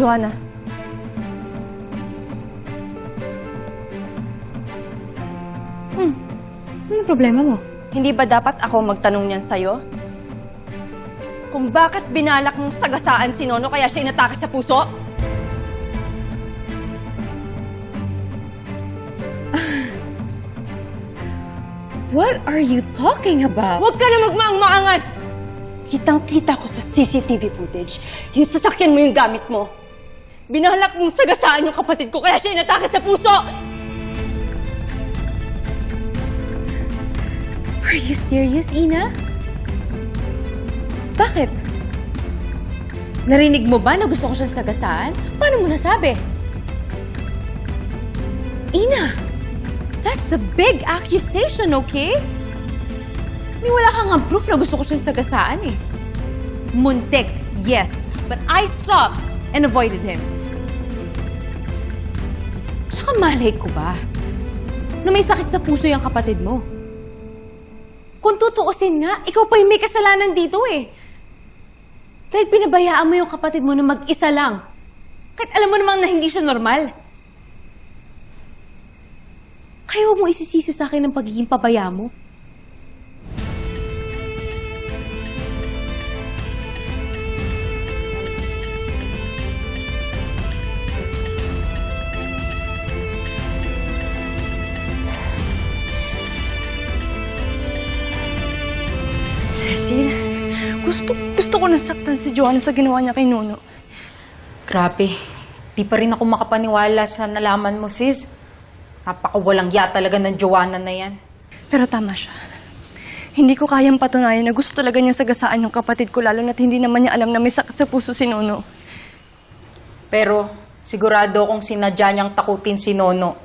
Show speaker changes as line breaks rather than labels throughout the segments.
Joanna,
Ano problema mo?
hindi ba dapat ako magtanong niyan sa'yo? Kung bakit binalak mong sagasaan si Nono kaya siya inatake sa puso?
What are you talking about?
Huwag ka na magmaang-maangan! Kitang-kita ko sa CCTV footage, yung sasakyan mo yung gamit mo. Binalak mong sagasaan yung kapatid ko kaya siya inatake sa puso!
Are you serious, Ina? Bakit? Narinig mo ba na gusto ko siyang sagasaan? Paano mo nasabi? Ina, that's a big accusation, okay? Ni wala kang nga proof na gusto ko siyang sagasaan eh. Muntik, yes. But I stopped and avoided him. Malay ko ba na may sakit sa puso yung kapatid mo? Kung tutuusin nga, ikaw pa yung may kasalanan dito eh. Dahil pinabayaan mo yung kapatid mo na mag-isa lang. Kahit alam mo namang na hindi siya normal. Kaya huwag mo isisisi sa akin ng pagiging pabaya mo.
Cecil, gusto, gusto ko nasaktan si Joanna sa ginawa niya kay Nono.
Grabe. Di pa rin ako makapaniwala sa nalaman mo, sis. Napakawalang ya talaga ng Joanna na yan.
Pero tama siya. Hindi ko kayang patunayan na gusto talaga niya sagasaan yung kapatid ko lalo na't hindi naman niya alam na may sakit sa puso si Nono.
Pero sigurado kung sinadya niyang takutin si Nono.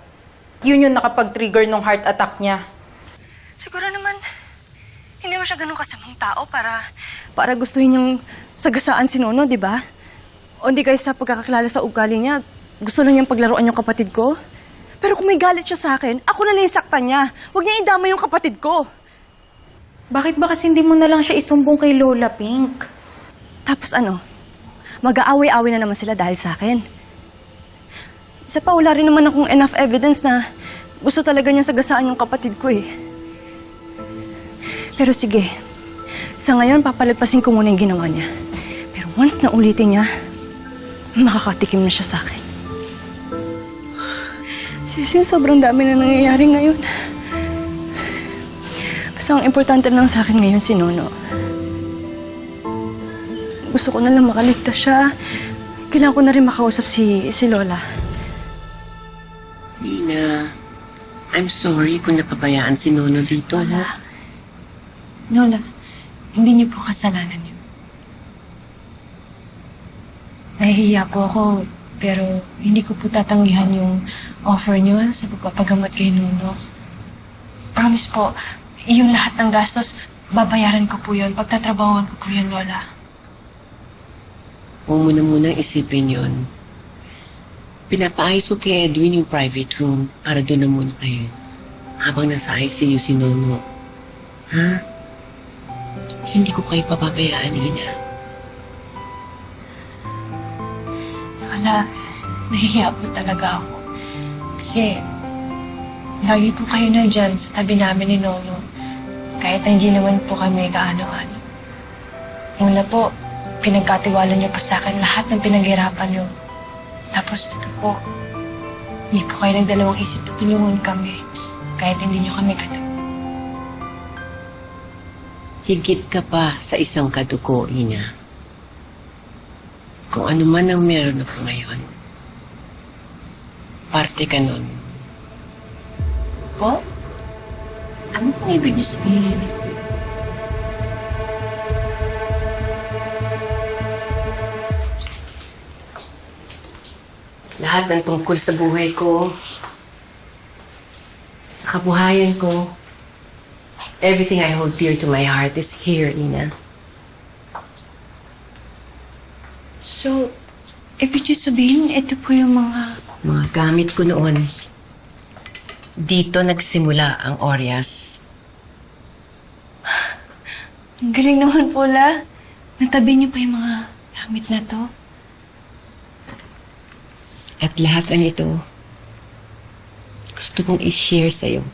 Yun yung nakapag-trigger ng heart attack niya.
Siguro naman, hindi mo siya ganun kasamang tao para... Para gustuhin niyang sagasaan si Nono, di ba? O hindi kayo sa pagkakakilala sa ugali niya, gusto lang niyang paglaruan yung kapatid ko? Pero kung may galit siya sa akin, ako na lang saktan niya. Huwag niya idama yung kapatid ko.
Bakit ba kasi hindi mo na lang siya isumbong kay Lola Pink?
Tapos ano, mag-aaway-away na naman sila dahil sa akin. Isa pa, wala rin naman akong enough evidence na gusto talaga niya sagasaan yung kapatid ko eh. Pero sige, sa ngayon papalagpasin ko muna yung ginawa niya. Pero once na ulitin niya, makakatikim na siya sa akin. Cecil, sobrang dami na nangyayari ngayon. Basta ang importante lang sa akin ngayon si Nono. Gusto ko na lang makaligtas siya. Kailangan ko na rin makausap si, si Lola.
Nina, I'm sorry kung napabayaan si Nono dito. ha?
Nola, hindi niyo po kasalanan yun. Nahihiya po ako, pero hindi ko po tatanggihan yung offer niyo ah, sa pagpapagamot kay Nuno. Promise po, yung lahat ng gastos, babayaran ko po yun. Pagtatrabawan ko po yun, Lola.
Huwag mo na munang isipin yon. Pinapaayos ko kay Edwin yung private room para doon na muna kayo. Habang nasa ICU si Nono. Ha? Hindi ko kayo papabayaan, Nina.
Lola, nahihiya po talaga ako. Kasi, lagi po kayo na dyan sa tabi namin ni Nono. Kahit hindi naman po kami kaano-ano. Una po, pinagkatiwala niyo pa sa akin lahat ng pinaghirapan niyo. Tapos ito po, hindi po kayo nagdalawang isip na tulungan kami. Kahit hindi niyo kami katu
Higit ka pa sa isang kadugo, Ina. Kung ano man ang meron ako ngayon, parte ka nun.
po. Ano pong ibig sabihin?
Lahat ng tungkol sa buhay ko, sa kabuhayan ko, everything I hold dear to my heart is here, Ina.
So, ibig niyo sabihin, ito po yung mga...
Mga gamit ko noon. Dito nagsimula ang Orias.
Ang galing naman po, La. Natabi niyo pa yung mga gamit na to.
At lahat ng ito, gusto kong i-share sa'yo.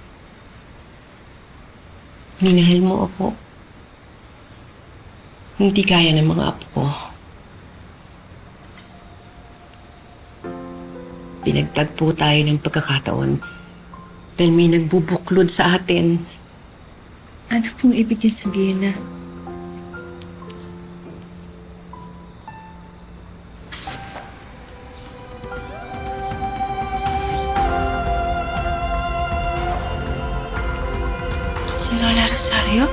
Minahal mo ako. Hindi kaya ng mga apo ko. Pinagtagpo tayo ng pagkakataon dahil may nagbubuklod sa atin. Ano pong ibig niya sabihin na
Senora Rosario?